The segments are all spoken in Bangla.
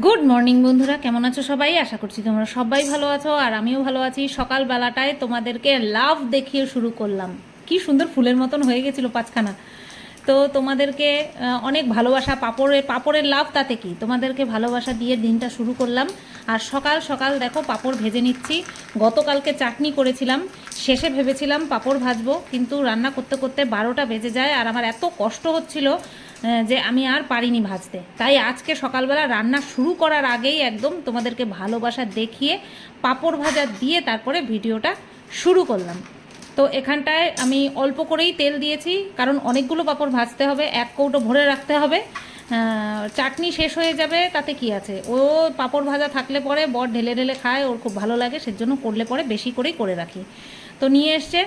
গুড মর্নিং বন্ধুরা। কেমন আছো সবাই? আশা করছি তোমরা সবাই ভালো আছো, আর আমিও ভালো আছি। সকালবেলাটায় তোমাদেরকে লাভ দেখিয়ে শুরু করলাম। কি সুন্দর ফুলের মতন হয়ে গেছিল পাঁচখানা। তো তোমাদেরকে অনেক ভালোবাসা পাপড়ের পাপড়ের লাভ তাতে কি? তোমাদেরকে ভালোবাসা দিয়ে দিনটা শুরু করলাম। আর সকাল সকাল দেখো, পাপড় ভেজে নিচ্ছি। গতকালকে চাটনি করেছিলাম। শেষে ভেবেছিলাম পাপড় ভাজবো, কিন্তু রান্না করতে করতে বারোটা বেজে যায়, আর আমার এত কষ্ট হচ্ছিল যে আমি আর পারিনি ভাজতে। তাই আজকে সকালবেলা রান্না শুরু করার আগেই একদম তোমাদেরকে ভালোবাসা দেখিয়ে পাপড় ভাজা দিয়ে তারপরে ভিডিওটা শুরু করলাম। তো এখানটায় আমি অল্প করেই তেল দিয়েছি, কারণ অনেকগুলো পাপড় ভাজতে হবে, এক কৌটো ভরে রাখতে হবে। চাটনি শেষ হয়ে যাবে, তাতে কি আছে? ও পাপড় ভাজা থাকলে পরে বর ঢেলে ঢেলে খায়, ওর খুব ভালো লাগে, সেজন্য করলে পরে বেশি করেই করে রাখি। তো নিয়ে এসছে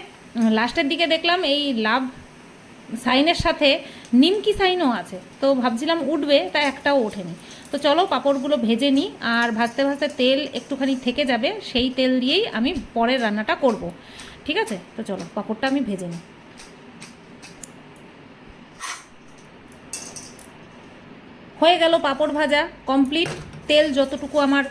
লাস্টের দিকে দেখলাম এই লাভ সাইনের সাথে নিমকি সাইনও আছে। তো ভাবছিলাম উঠবে, তা একটাও ওঠেনি। তো চলো পাঁপড়গুলো ভেজে নিই, আর ভাজতে ভাজতে তেল একটুখানি থেকে যাবে, সেই তেল দিয়েই আমি পরের রান্নাটা করব। ঠিক আছে? তো চলো, পাঁপড়টা আমি ভেজে নিই। হয়ে গেল পাঁপড় ভাজা কমপ্লিট। তেল যতটুকু আমার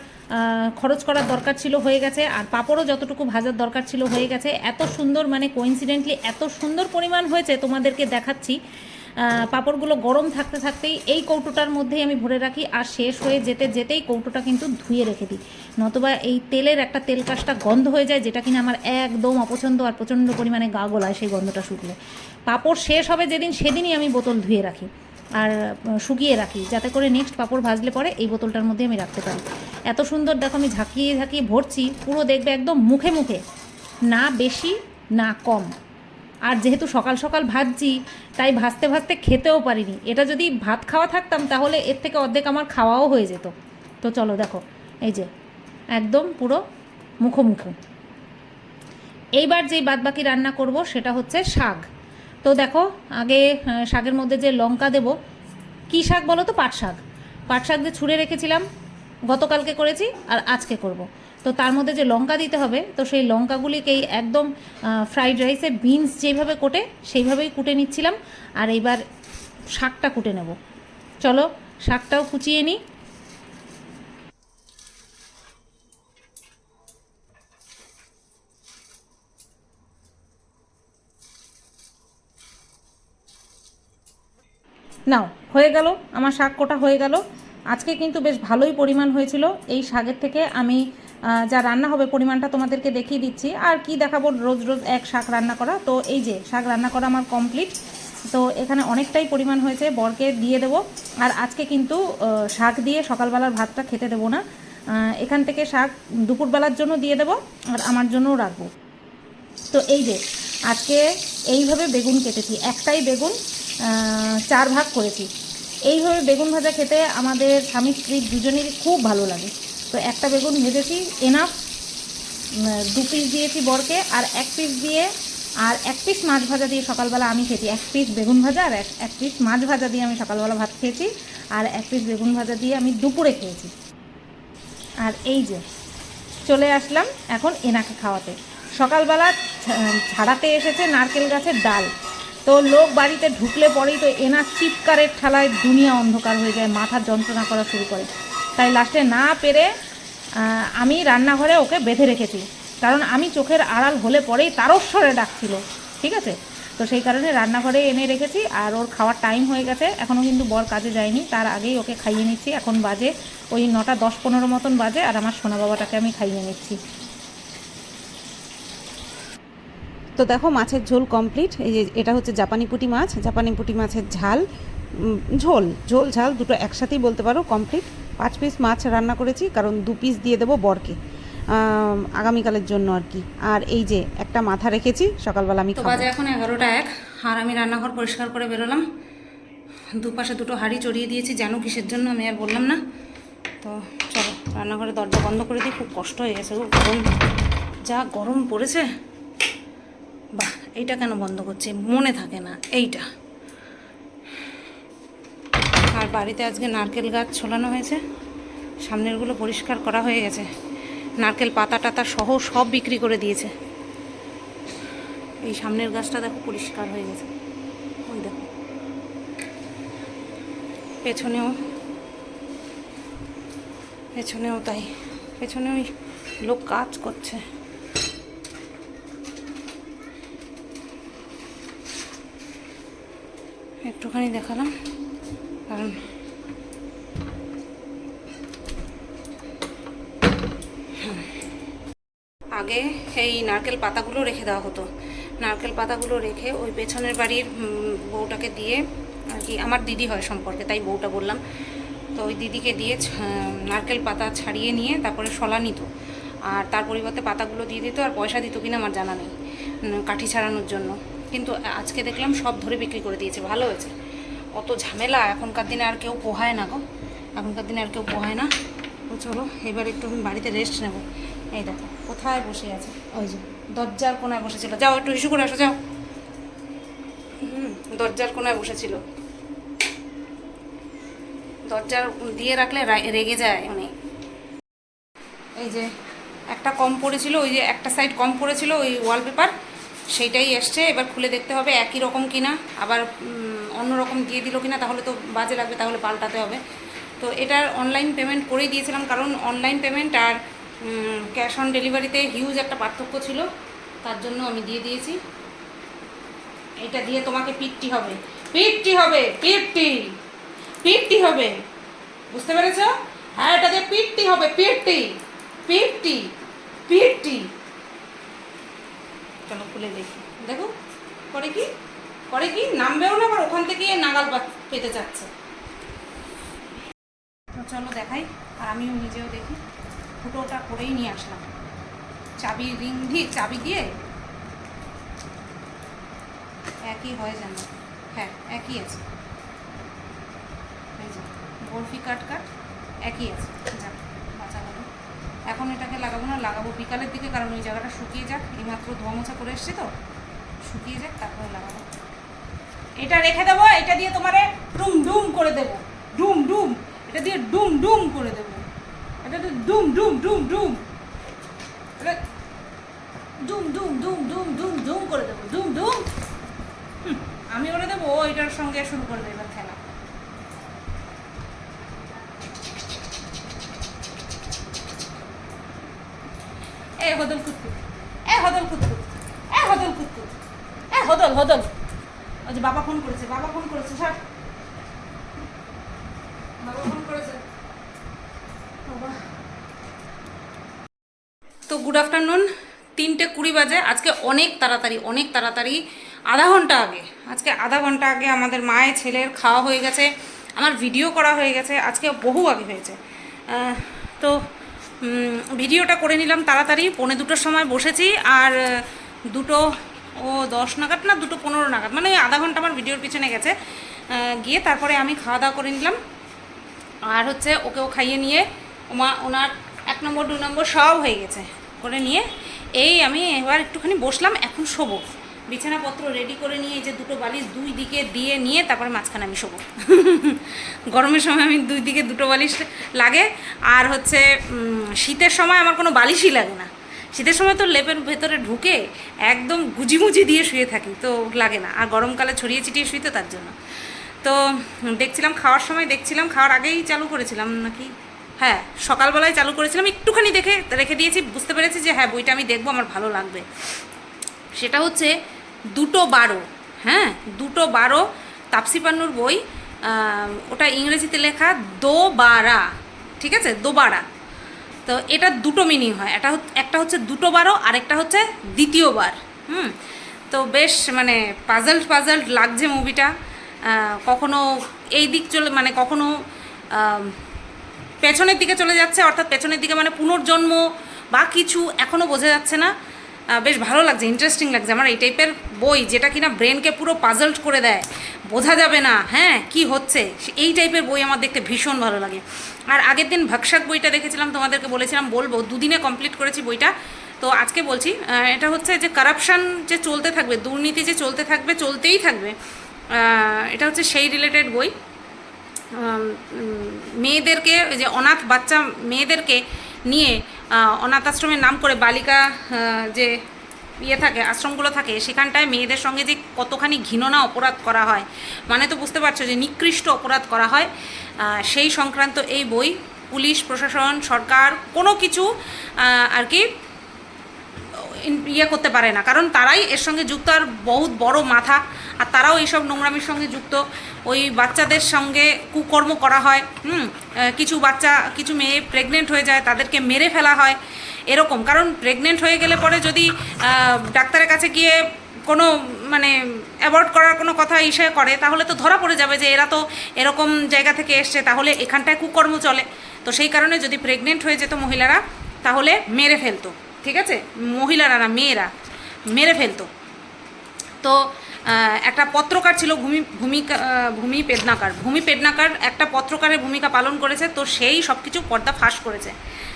খরচ করার দরকার ছিল হয়ে গেছে, আর পাঁপড়ও যতটুকু ভাজার দরকার ছিল হয়ে গেছে। এত সুন্দর মানে কোইন্সিডেন্টলি এত সুন্দর পরিমাণ হয়েছে তোমাদেরকে দেখাচ্ছি। পাঁপড়গুলো গরম থাকতে থাকতেই এই কৌটোটার মধ্যেই আমি ভরে রাখি, আর শেষ হয়ে যেতে যেতেই কৌটোটা কিন্তু ধুয়ে রেখে দিই। নতুবা এই তেলের একটা তেল কাজটা গন্ধ হয়ে যায়, যেটা কিনা আমার একদম অপছন্দ আর প্রচণ্ড পরিমাণে গা গোলায় সেই গন্ধটা শুকলে পাঁপড় শেষ হবে যেদিন, সেদিনই আমি বোতল ধুয়ে রাখি, আর শুকিয়ে রাখি, যাতে করে নেক্সট পাঁপড় ভাজলে পরে এই বোতলটার মধ্যে আমি রাখতে পারি। এত সুন্দর, দেখো আমি ঝাঁকিয়ে ঝাঁকিয়ে ভরছি, পুরো দেখবে একদম মুখে মুখে। না বেশি, না কম। আর যেহেতু সকাল সকাল ভাজছি, তাই ভাজতে ভাজতে খেতেও পারিনি। এটা যদি ভাত খাওয়া থাকতাম, তাহলে এর থেকে অর্ধেক আমার খাওয়াও হয়ে যেত। তো চলো দেখো, এই যে, একদম পুরো মুখোমুখি। এইবার যেই বাদবাকি রান্না করব, সেটা হচ্ছে শাক। তো দেখো, আগে শাকের মধ্যে যে লঙ্কা দেব, কী শাক বলো তো? পাট শাক। পাট শাক যে ছুঁড়ে রেখেছিলাম গতকালকে করেছি আর আজকে করব। তো তার মধ্যে যে লঙ্কা দিতে হবে, তো সেই লঙ্কাগুলিকেই একদম ফ্রাইড রাইসে বিনস যেভাবে কোটে সেইভাবেই কুটে নিচ্ছিলাম। আর এইবার শাকটা কুটে নেব। চলো, শাকটাও কুচিয়ে নিই। নাও, হয়ে গেল, আমার শাক কোটা হয়ে গেল। আজকে কিন্তু বেশ ভালোই পরিমাণ হয়েছিল। এই শাকের থেকে আমি যা রান্না হবে পরিমাণটা তোমাদেরকে দেখিয়ে দিচ্ছি। আর কি দেখাবো, রোজ রোজ এক শাক রান্না করা। তো এই যে, শাক রান্না করা আমার কমপ্লিট তো এখানে অনেকটাই পরিমাণ হয়েছে, বরকে দিয়ে দেবো। আর আজকে কিন্তু শাক দিয়ে সকালবেলার ভাতটা খেতে দেবো না। এখান থেকে শাক দুপুরবেলার জন্য দিয়ে দেবো, আর আমার জন্যও রাখব। তো এই যে, আজকে এইভাবে বেগুন কেটেছি। একটাই বেগুন চার ভাগ করেছি। এইভাবে বেগুন ভাজা খেতে আমাদের স্বামী, স্ত্রী দুজনেরই খুব ভালো লাগে। তো একটা বেগুন ভেজেছি এনাফ দু পিস দিয়েছি বরকে, আর এক পিস দিয়ে, আর এক পিস মাছ ভাজা দিয়ে সকালবেলা আমি খেয়েছি। এক পিস বেগুন ভাজা আর এক পিস মাছ ভাজা দিয়ে আমি সকালবেলা ভাত খেয়েছি, আর এক পিস বেগুন ভাজা দিয়ে আমি দুপুরে খেয়েছি। আর এই যে, চলে আসলাম এখন এনাকে খাওয়াতে। সকালবেলা ছাড়াতে এসেছে নারকেল গাছের ডাল। তো লোক বাড়িতে ঢুকলে পরেই তো এনার চিৎকারের ঠালায় দুনিয়া অন্ধকার হয়ে যায় মাথার যন্ত্রণা করা শুরু করে। তাই লাস্টে না পেরে আমি রান্নাঘরে ওকে বেঁধে রেখেছি। কারণ আমি চোখের আড়াল হলে পরেই তারস্বরে ডাকছিল, ঠিক আছে? তো সেই কারণে রান্নাঘরে এনে রেখেছি, আর ওর খাওয়ার টাইম হয়ে গেছে। এখনও কিন্তু বর কাজে যায়নি, তার আগেই ওকে খাইয়ে নিচ্ছি। এখন বাজে ওই নটা দশ পনেরো মতন বাজে, আর আমার সোনা বাবাটাকে আমি খাইয়ে নিচ্ছি। তো দেখো মাছের ঝোল কমপ্লিট এই যে এটা হচ্ছে জাপানি পুঁটি মাছ। জাপানি পুঁটি মাছের ঝাল ঝোল ঝোল ঝাল দুটো একসাথেই বলতে পারো কমপ্লিট পাঁচ পিস মাছ রান্না করেছি কারণ দু পিস দিয়ে দেবো বরকে। আগামীকালের জন্য আর কি। আর এই যে একটা মাথা রেখেছি সকালবেলা আমি তো বাজে এখন এগারোটা এক। আর আমি রান্নাঘর পরিষ্কার করে বেরোলাম। দুপাশে দুটো হাঁড়ি চড়িয়ে দিয়েছি জানো কিসের জন্য আমি আর বললাম না। তো চলো রান্নাঘরে দরজা বন্ধ করে দিই খুব কষ্ট হয়ে গেছে গরম। যা গরম পড়েছে। এইটা কেন বন্ধ করছে? মনে থাকে না। এইটা। আর বাড়িতে আজকে নারকেল গাছ ছোলানো হয়েছে। সামনেরগুলো পরিষ্কার করা হয়ে গেছে। নারকেল পাতা টাতা সহ সব বিক্রি করে দিয়েছে। এই সামনের গাছটা দেখো পরিষ্কার হয়ে গেছে। ওই দেখো। পেছনেও পেছনেও তাই। পেছনে ওই লোক কাজ করছে। একটুখানি দেখালাম, কারণ আগে এই নারকেল পাতাগুলো রেখে দেওয়া হতো। নারকেল পাতাগুলো রেখে ওই পেছনের বাড়ির বউটাকে দিয়ে আর কি, আমার দিদি হয় সম্পর্কে, তাই বউটা বললাম। তো ওই দিদিকে দিয়ে নারকেল পাতা ছাড়িয়ে নিয়ে তারপরে শলা নিত। আর তার পরিবর্তে পাতাগুলো দিয়ে দিত, আর পয়সা দিত কিনা আমার জানা নেই কাঠি ছাড়ানোর জন্য। কিন্তু আজকে দেখলাম সব ধরে বিক্রি করে দিয়েছে, ভালো হয়েছে। অত ঝামেলা, এখনকার দিনে আর কেউ পোহায় না গো। এখনকার দিনে আর কেউ পোহায় না। তো চলো, এবার একটু আমি বাড়িতে রেস্ট নেব। এই দেখো, কোথায় বসে আছে? ওই যে, দরজার কোনায় বসেছিল। যাও, একটু ইস্যু করে আসো, যাও। হুম, দরজার কোনায় বসেছিল। দরজার দিয়ে রাখলে রেগে যায় অনেক এই যে, একটা কম পড়েছিল, ওই যে একটা সাইড কম পড়েছিল, ওই ওয়ালপেপার সেইটাই এসছে, এবার খুলে দেখতে হবে একই রকম কিনা, আবার অন্য রকম দিয়ে দিল কিনা, তাহলে তো বাজে লাগবে, তাহলে পাল্টাতে হবে। তো এটার অনলাইন পেমেন্ট করেই দিয়েছিলাম, কারণ অনলাইন পেমেন্ট আর ক্যাশ অন ডেলিভারিতে হিউজ একটা পার্থক্য ছিল, তার জন্য আমি দিয়ে দিয়েছি। এটা দিয়ে তোমাকে পিটটি হবে। পিটটি হবে পিটটি পিটটি হবে! বুঝতে পেরেছ? হ্যাঁ এটা দিয়ে পিটটি হবে পিটটি পিটটি চলো খুলে দেখি দেখো করে কি করে কি নামবেও না আবার ওখান পা- পেতে যাচ্ছে। চলো দেখাই, আর আমিও নিজেও দেখি। ফুটোটা করেই নিয়ে আসলাম। চাবি রিং দিয়ে, চাবি দিয়ে? একই হয় যেন। হ্যাঁ একই আছে। বরফি কাট কাট, একই আছে। যাক বাঁচা গেল এখন এটাকে লাগাবো না, লাগাবো বিকালের দিকে, কারণ ওই জায়গাটা শুকিয়ে যাক। এইমাত্র ধোয়া মোছা করে এসছি তো। শুকিয়ে যাক, তারপরে লাগাবো। এটা রেখে দেবো, এটা দিয়ে তোমারে ডুম ডুম করে দেবো। ডুম ডুম, এটা দিয়ে ডুম ডুম করে দেবো। এটা দিয়ে ডুম ডুম ডুম ডুম। ডুম ডুম ডুম ডুম ডুম ডুম করে দেবো, ডুম ডুম। আমি ওরে দেবো, ও এটার সঙ্গে শুরু করবে, এবার খেলা। এ হদল কুতকুত এ হদল কুতকুত এ হদল কুতকুত এ হদল হদল। ওই যে বাবা ফোন করেছে, বাবা ফোন করেছে, স্যার। বাবা ফোন করেছে। তো গুড আফটারনুন তিনটে কুড়ি বাজে, আজকে অনেক তাড়াতাড়ি অনেক তাড়াতাড়ি, আধা ঘণ্টা আগে, আজকে আধা ঘণ্টা আগে আমাদের মায়ের ছেলের খাওয়া হয়ে গেছে, আমার ভিডিও করা হয়ে গেছে, আজকে বহু আগে হয়েছে। তো ভিডিওটা করে নিলাম তাড়াতাড়ি, পৌনে দুটোর সময় বসেছি, আর দুটো ও, দশ নাগাদ না, দুটো পনেরো নাগাদ? মানে ওই আধা ঘণ্টা আমার ভিডিওর পিছনে গেছে। গিয়ে তারপরে আমি খাওয়া দাওয়া করে নিলাম। আর হচ্ছে ওকেও খাইয়ে নিয়ে, ওমা, ওনার এক নম্বর, দু নম্বর সব হয়ে গেছে। করে নিয়ে, এই আমি এবার একটুখানি বসলাম, এখন শোবো। বিছানাপত্র রেডি করে নিয়ে, এই যে দুটো বালিশ দুই দিকে দিয়ে নিয়ে, তারপরে মাঝখানে আমি শোবো। গরমের সময় আমি দুই দিকে দুটো বালিশ লাগে। আর হচ্ছে শীতের সময় আমার কোনো বালিশই লাগে না। শীতের সময় তো লেপের ভেতরে ঢুকে একদম গুজিমুজি দিয়ে শুয়ে থাকি, তো লাগে না। আর গরমকালে ছড়িয়ে ছিটিয়ে শুই তো তার জন্য। তো দেখছিলাম খাওয়ার সময়, দেখছিলাম খাওয়ার আগেই চালু করেছিলাম নাকি? হ্যাঁ সকালবেলায় চালু করেছিলাম, একটুখানি দেখে, রেখে দিয়েছি, বুঝতে পেরেছি যে হ্যাঁ বইটা আমি দেখব, আমার ভালো লাগবে। সেটা হচ্ছে দুটো বারো হ্যাঁ দুটো বারো তাপসি পান্নুর বই ওটা ইংরেজিতে লেখা দো বারা ঠিক আছে? দোবারা। তো এটা দুটো মিনিং হয়। এটা একটা হচ্ছে দুটো বারও, আরেকটা হচ্ছে দ্বিতীয়বার হুম? তো বেশ মানে পাজল্ড পাজল্ড লাগছে মুভিটা কখনো এই দিক চলে মানে কখনো পেছনের দিকে চলে যাচ্ছে, অর্থাৎ পেছনের দিকে মানে পুনর্জন্ম বা কিছু এখনও বোঝা যাচ্ছে না। বেশ ভালো লাগছে ইন্টারেস্টিং লাগছে। আমার এই টাইপের বই যেটা কিনা ব্রেনকে পুরো পাজল্ড করে দেয়, বোঝা যাবে না হ্যাঁ কি হচ্ছে? এই টাইপের বই আমার দেখতে ভীষণ ভালো লাগে। আর আগের দিন ভক্সাক বইটা দেখেছিলাম, তোমাদেরকে বলেছিলাম, বলব, দুদিনে কমপ্লিট করেছি বইটা। তো আজকে বলছি এটা হচ্ছে যে কারাপশান যে চলতে থাকবে, দুর্নীতি যে চলতে থাকবে, চলতেই থাকবে এটা হচ্ছে সেই রিলেটেড বই। মেয়েদেরকে যে অনাথ বাচ্চা মেয়েদেরকে নিয়ে অনাথ আশ্রমের নাম করে বালিকা যে ইয়ে থাকে, আশ্রমগুলো থাকে, সেখানটায় মেয়েদের সঙ্গে যে কতখানি ঘৃণনা অপরাধ করা হয় মানে তো বুঝতে পারছ যে নিকৃষ্ট অপরাধ করা হয় সেই সংক্রান্ত এই বই, পুলিশ, প্রশাসন, সরকার, কোনো কিছু আর কি ইয়ে করতে পারে না। কারণ তারাই এর সঙ্গে যুক্ত আর বহুত বড় মাথা। আর তারাও এইসব নোংরামির সঙ্গে যুক্ত। ওই বাচ্চাদের সঙ্গে কুকর্ম করা হয়। হুম কিছু বাচ্চা, কিছু মেয়ে প্রেগনেন্ট হয়ে যায়, তাদেরকে মেরে ফেলা হয়। এরকম। কারণ প্রেগনেন্ট হয়ে গেলে পরে যদি ডাক্তারের কাছে গিয়ে কোনো মানে অ্যাভয়েড করার কোনো কথা ইসে করে, তাহলে তো ধরা পড়ে যাবে যে এরা তো এরকম জায়গা থেকে এসছে। তাহলে এখানটায় কুকর্ম চলে। তো সেই কারণে যদি প্রেগনেন্ট হয়ে যেত মহিলারা, তাহলে মেরে ফেলতো। ঠিক আছে? মহিলারা না মেয়েরা, মেরে ফেলতো। তো একটা পত্রকার ছিল ভূমি, ভূমিকা ভূমি পেডনাকার ভূমি পেদনাকার একটা পত্রকারের ভূমিকা পালন করেছে, তো সেই সব কিছু পর্দা ফাঁস করেছে।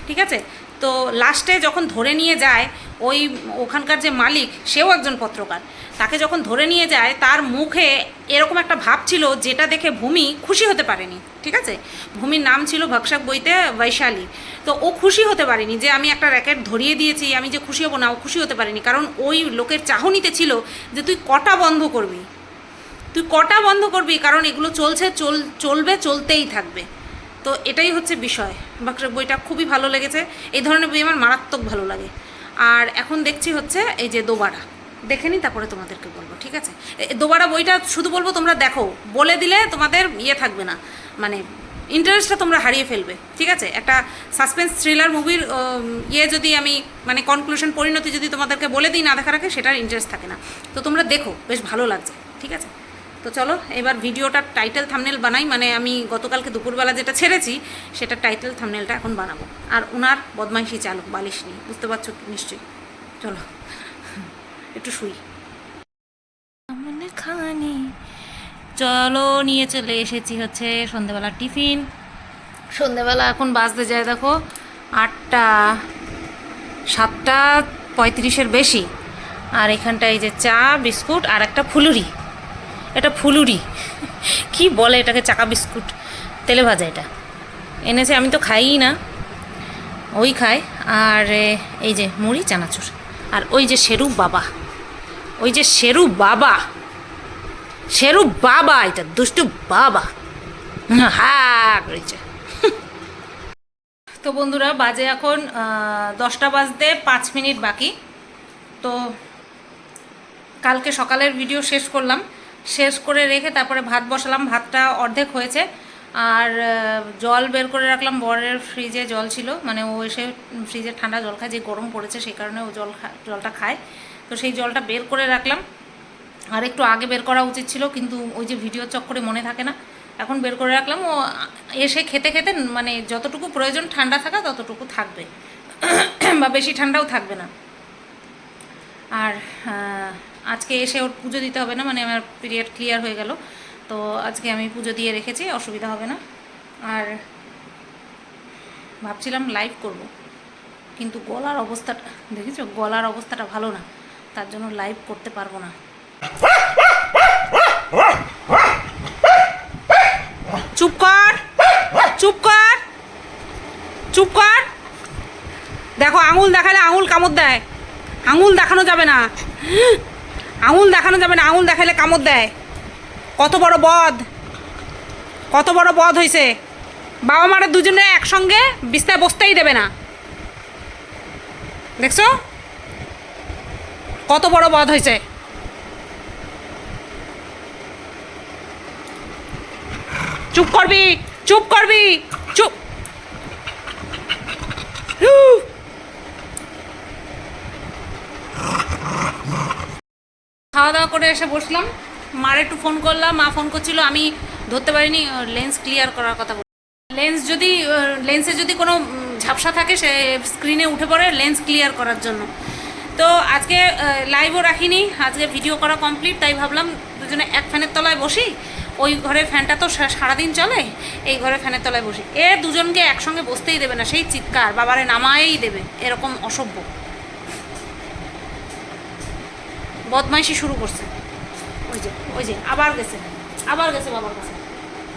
ঠিক আছে? তো লাস্টে যখন ধরে নিয়ে যায়, ওই ওখানকার যে মালিক, সেও একজন পত্রকার। তাকে যখন ধরে নিয়ে যায়, তার মুখে এরকম একটা ভাব ছিল যেটা দেখে ভূমি খুশি হতে পারেনি, ঠিক আছে? ভূমির নাম ছিল ভক্ষক বইতে বৈশালী। তো ও খুশি হতে পারেনি যে আমি একটা র্যাকেট ধরিয়ে দিয়েছি, আমি যে খুশি হব না, ও খুশি হতে পারেনি। কারণ ওই লোকের চাহনিতে ছিল যে তুই কটা বন্ধ করবি। তুই কটা বন্ধ করবি? কারণ এগুলো চলছে, চল, চলবে, চলতেই থাকবে। তো এটাই হচ্ছে বিষয়। বাকরা বইটা খুবই ভালো লেগেছে। এই ধরনের বই আমার মারাত্মক ভালো লাগে। আর এখন দেখছি হচ্ছে এই যে দোবারা। দেখে নিই, তারপরে তোমাদেরকে বলব, ঠিক আছে? দোবারা বইটা শুধু বলব তোমরা দেখো। বলে দিলে তোমাদের ইয়ে থাকবে না। মানে ইন্টারেস্টটা তোমরা হারিয়ে ফেলবে, ঠিক আছে? একটা সাসপেন্স থ্রিলার মুভির ইয়ে যদি আমি মানে কনক্লুশন পরিণতি যদি তোমাদেরকে বলে দিই না দেখা রাখে সেটার ইন্টারেস্ট থাকে না। তো তোমরা দেখো, বেশ ভালো লাগছে, ঠিক আছে? তো চলো, এবার ভিডিওটার টাইটেল থামনেল বানাই মানে আমি গতকালকে দুপুরবেলা যেটা ছেড়েছি, সেটা টাইটেল থামনেলটা এখন বানাবো। আর ওনার বদমাইশি চালক, বালিশ নিয়ে। বুঝতে পারছ নিশ্চয়ই? চলো, একটু শুই। খানি। চলো, নিয়ে চলে এসেছি হচ্ছে সন্ধেবেলা টিফিন। সন্ধেবেলা এখন বাজতে যায়, দেখো, আটটা, সাতটা পঁয়ত্রিশের বেশি। আর এখানটায় যে চা, বিস্কুট আর একটা ফুলুরি। এটা ফুলুরি। কি বলে এটাকে চাকা বিস্কুট? তেলে ভাজা এটা। এনেছে, আমি তো খাইই না। ওই খায়। আর এই যে মুড়ি, চানাচুর। আর ওই যে শেরু বাবা। ওই যে শেরু বাবা। শেরু বাবা, এটা দুষ্টু বাবা। হা করেছে। তো বন্ধুরা, বাজে এখন দশটা বাজতে পাঁচ মিনিট বাকি। তো কালকে সকালের ভিডিও শেষ করলাম। শেষ করে রেখে তারপরে ভাত বসালাম। ভাতটা অর্ধেক হয়েছে। আর জল বের করে রাখলাম। বরের ফ্রিজে জল ছিল। মানে ও এসে ফ্রিজে ঠান্ডা জল খায়, যে গরম পড়েছে সেই কারণে ও জল জলটা খায়। তো সেই জলটা বের করে রাখলাম। আর একটু আগে বের করা উচিত ছিল, কিন্তু ওই যে ভিডিও চক্করে মনে থাকে না। এখন বের করে রাখলাম। ও এসে খেতে খেতে মানে যতটুকু প্রয়োজন ঠান্ডা থাকা, ততটুকু থাকবে। বা বেশি ঠান্ডাও থাকবে না। আর আজকে এসে ওর পুজো দিতে হবে না মানে আমার পিরিয়ড ক্লিয়ার হয়ে গেল। তো আজকে আমি পুজো দিয়ে রেখেছি, অসুবিধা হবে না। আর ভাবছিলাম লাইভ করব, কিন্তু গলার অবস্থাটা, দেখেছ? গলার অবস্থাটা ভালো না, তার জন্য লাইভ করতে পারব না। চুপ কর চুপ কর চুপ কর। দেখো, আঙুল দেখালে আঙুল কামড় দেয়। আঙুল দেখানো যাবে না। আঙুল দেখানো যাবে না, আঙুল দেখালে কামড় দেয়। কত বড় বদ কত বড় বদ হয়েছে বাবা মারা দুজনে একসঙ্গে বিস্তায় বসতেই দেবে না। দেখছ? কত বড় বদ হয়েছে চুপ করবি চুপ করবি, চুপ। খাওয়া দাওয়া করে এসে বসলাম। মার একটু ফোন করলাম, মা ফোন করছিল, আমি ধরতে পারিনি লেন্স ক্লিয়ার করার কথা বল লেন্স যদি লেন্সে যদি কোনো ঝাপসা থাকে, সে স্ক্রিনে উঠে পড়ে লেন্স ক্লিয়ার করার জন্য। তো আজকে লাইভও রাখিনি, আজকে ভিডিও করা কমপ্লিট তাই ভাবলাম দুজনে এক ফ্যানের তলায় বসি। ওই ঘরের ফ্যানটা তো সারাদিন চলে, এই ঘরে ফ্যানের তলায় বসি। এ দুজনকে একসঙ্গে বসতেই দেবে না, সেই চিৎকার, বাবারে নামায়েই দেবে, এরকম অসভ্য। বদমাইশি শুরু করছে। ওই যে ওই যে, আবার গেছে। আবার গেছে বাবার কাছে।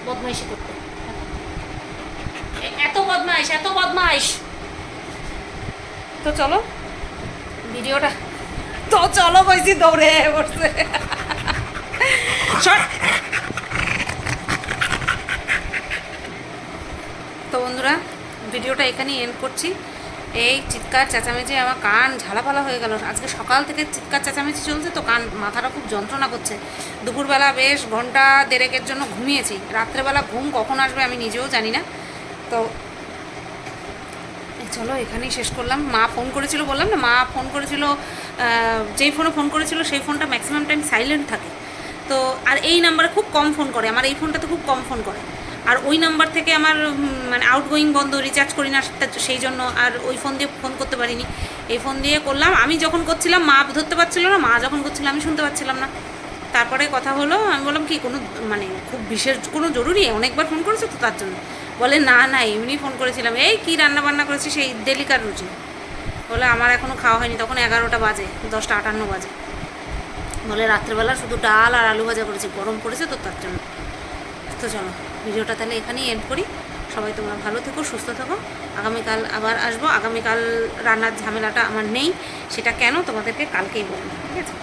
বদমাইশি করতে। এত বদমাইশ এত বদমাইশ। তো চলো, ভিডিওটা তো চলো কইছি দৌড়ে পড়ছে। তো বন্ধুরা, ভিডিওটা এখানেই এন্ড করছি। এই চিৎকার চেঁচামেচি আমার কান ঝালাপালা হয়ে গেল। আজকে সকাল থেকে চিৎকার চেঁচামেচি চলছে তো কান মাথাটা খুব যন্ত্রণা করছে। দুপুরবেলা বেশ ঘণ্টা দেড়েকের জন্য ঘুমিয়েছি। রাত্রেবেলা ঘুম কখন আসবে আমি নিজেও জানি না। তো চলো এখানেই শেষ করলাম। মা ফোন করেছিল বললাম না, মা ফোন করেছিল যেই ফোনে ফোন করেছিল সেই ফোনটা ম্যাক্সিমাম টাইম সাইলেন্ট থাকে। তো আর এই নাম্বারে খুব কম ফোন করে, আমার এই ফোনটাতে খুব কম ফোন করে। আর ওই নাম্বার থেকে আমার মানে আউটগোয়িং বন্ধ রিচার্জ করি না সেই জন্য আর ওই ফোন দিয়ে ফোন করতে পারিনি। এই ফোন দিয়ে করলাম। আমি যখন করছিলাম, মা ধরতে পারছিল না, মা যখন করছিল আমি শুনতে পাচ্ছিলাম না। তারপরে কথা হলো, আমি বললাম কি, কোনো মানে খুব বিশেষ, কোনো জরুরি? অনেকবার ফোন করেছ তো তার জন্য? বলে, না না, এমনি ফোন করেছিলাম। এই কি রান্না বান্না করেছি সেই ডেলিকার রুচি বলে, আমার এখনও খাওয়া হয়নি। তখন এগারোটা বাজে, দশটা আটান্ন বাজে। বলে, রাত্রেবেলা শুধু ডাল আর আলু ভাজা করেছি, গরম পড়েছে তো তার জন্য। তো চলো। ভিডিওটা তাহলে এখানেই এন্ড করি। সবাই তোমরা ভালো থেকো, সুস্থ থেকো। আগামীকাল আবার আসব। আগামীকাল রান্নার ঝামেলাটা আমার নেই, সেটা কেন তোমাদেরকে কালকেই বলব, ঠিক আছে?